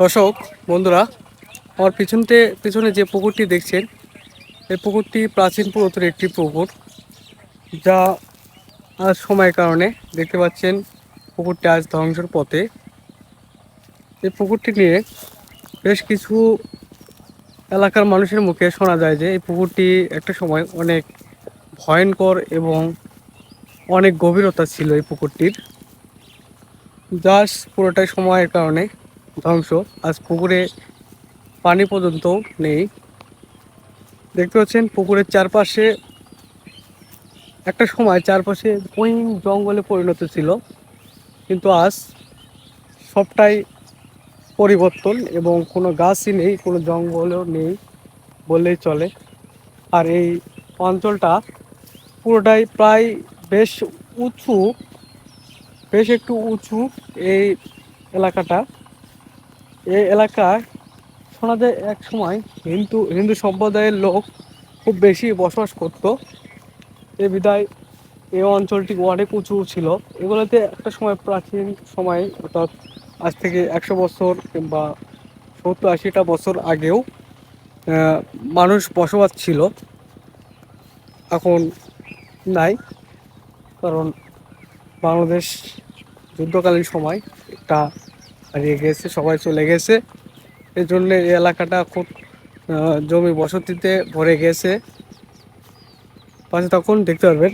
দর্শক, বন্ধুরা, আমার পিছনতে পিছনে যে পুকুরটি দেখছেন, এই পুকুরটি প্রাচীন পুরাতন একটি পুকুর, যা আজ সময়ের কারণে দেখতে পাচ্ছেন পুকুরটি আজ ধ্বংসের পথে। এই পুকুরটি নিয়ে বেশ কিছু এলাকার মানুষের মুখে শোনা যায় যে, এই পুকুরটি একটা সময় অনেক ভয়ঙ্কর এবং অনেক গভীরতা ছিল এই পুকুরটির জাস্ট পুরোটাই সময়ের কারণে ধ্বংস আজ পুকুরে পানি পর্যন্ত নেই। দেখতে পাচ্ছেন, পুকুরের চারপাশে একটা সময় চারপাশে বইন জঙ্গলে পরিণত ছিল। কিন্তু আজ সবটাই পরিবর্তন এবং কোনো গাছই নেই, কোনো জঙ্গলও নেই বললেই চলে। আর এই অঞ্চলটা পুরোটাই প্রায় বেশ উঁচু, বেশ একটু উঁচু এই এলাকাটা। এই এলাকায় শোনা যায় এক সময় হিন্দু হিন্দু সম্প্রদায়ের লোক খুব বেশি বসবাস করত। এ বিদায় এই অঞ্চলটি অনেক উঁচু ছিল। এগুলোতে একটা সময় প্রাচীন সময়, অর্থাৎ আজ থেকে একশো বছর কিংবা সত্তর আশিটা বছর আগেও মানুষ বসবাস ছিল। এখন নাই, কারণ বাংলাদেশ যুদ্ধকালীন সময় একটা হারিয়ে গেছে, সবাই চলে গেছে। এই জন্য এই এলাকাটা খুব জমি বসতিতে ভরে গেছে। পাশে তখন দেখতে পারবেন।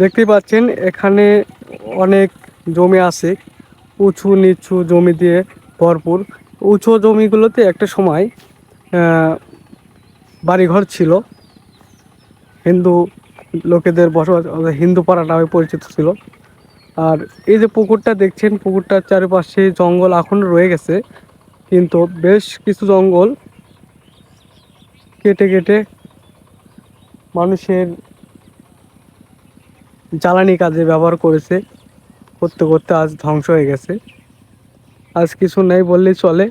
দেখতেই পাচ্ছেন, এখানে অনেক জমি আছে। উঁচু নিচু জমি দিয়ে ভরপুর। উঁচু জমিগুলোতে একটা সময় বাড়িঘর ছিল। হিন্দু লোকেদের বসবাস হিন্দু পাড়া নামে পরিচিত ছিল। আর এই যে পুকুরটা দেখছেন, পুকুরটার চারিপাশে জঙ্গল এখন রয়ে গেছে। কিন্তু বেশ কিছু জঙ্গল কেটে কেটে মানুষের জ্বালানি কাজে ব্যবহার করেছে, করতে করতে আজ ধ্বংস হয়ে গেছে। আজ কিছু নেই বললেই চলে।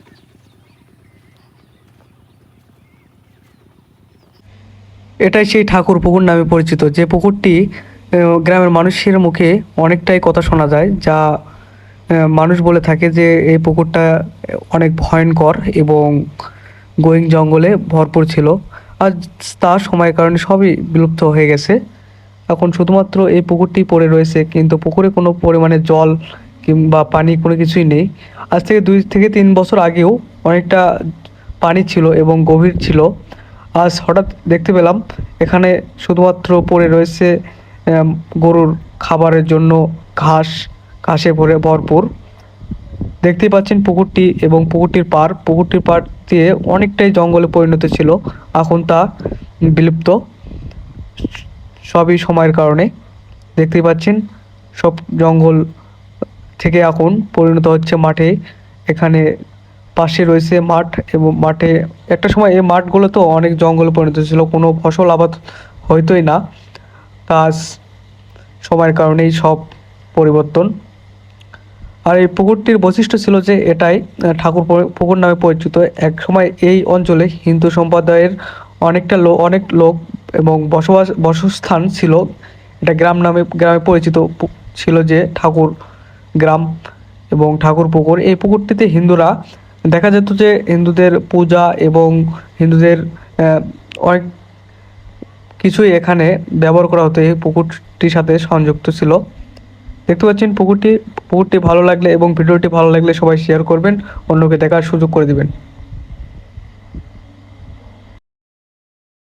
এটাই সেই ঠাকুর পুকুর নামে পরিচিত। যে পুকুরটি গ্রামের মানুষের মুখে অনেকটাই কথা শোনা যায়, যা মানুষ বলে থাকে যে এই পুকুরটা অনেক ভয়ঙ্কর এবং গোয়িং জঙ্গলে ভরপুর ছিল। আর তার সময়ের কারণে সবই বিলুপ্ত হয়ে গেছে। এখন শুধুমাত্র এই পুকুরটি পড়ে রয়েছে, কিন্তু পুকুরে কোনো পরিমাণে জল কিংবা পানি কোনো কিছুই নেই। আজ থেকে দুই থেকে তিন বছর আগেও অনেকটা পানি ছিল এবং গভীর ছিল। আজ হঠাৎ দেখতে পেলাম এখানে শুধুমাত্র পড়ে রয়েছে গরুর খাবারের জন্য ঘাস, ঘাসে ভরে ভরপুর। দেখতেই পাচ্ছেন পুকুরটি এবং পুকুরটির পার পুকুরটির পার দিয়ে অনেকটাই জঙ্গলে পরিণত ছিল, এখন তা বিলুপ্ত, সবই সময়ের কারণে। দেখতেই পাচ্ছেন, সব জঙ্গল থেকে এখন পরিণত হচ্ছে মাঠে। এখানে পাশে রয়েছে মাঠ এবং মাঠে, একটা সময় এই মাঠগুলো তো অনেক জঙ্গলে পরিণত ছিল, কোনো ফসল আবাদ হইতোই না। কাজ সময়ের কারণেই সব পরিবর্তন। আর এই পুকুরটির বৈশিষ্ট্য ছিল যে এটাই ঠাকুর পুকুর নামে পরিচিত। এক সময় এই অঞ্চলে হিন্দু সম্প্রদায়ের অনেকটা লোক অনেক লোক এবং বসবাস, বসস্থান ছিল। এটা গ্রাম নামে, গ্রামে পরিচিত ছিল যে ঠাকুর গ্রাম এবং ঠাকুর পুকুর। এই পুকুরটিতে হিন্দুরা দেখা যেত যে হিন্দুদের পূজা এবং হিন্দুদের অনেক কিছুই এখানে ব্যবহার করা হতো। এই পুকুরটির সাথে সংযুক্ত ছিল। দেখতে পাচ্ছেন পুকুরটি পুকুরটি ভালো লাগলে এবং ভিডিওটি ভালো লাগলে সবাই শেয়ার করবেন, অন্যকে দেখার সুযোগ করে দিবেন।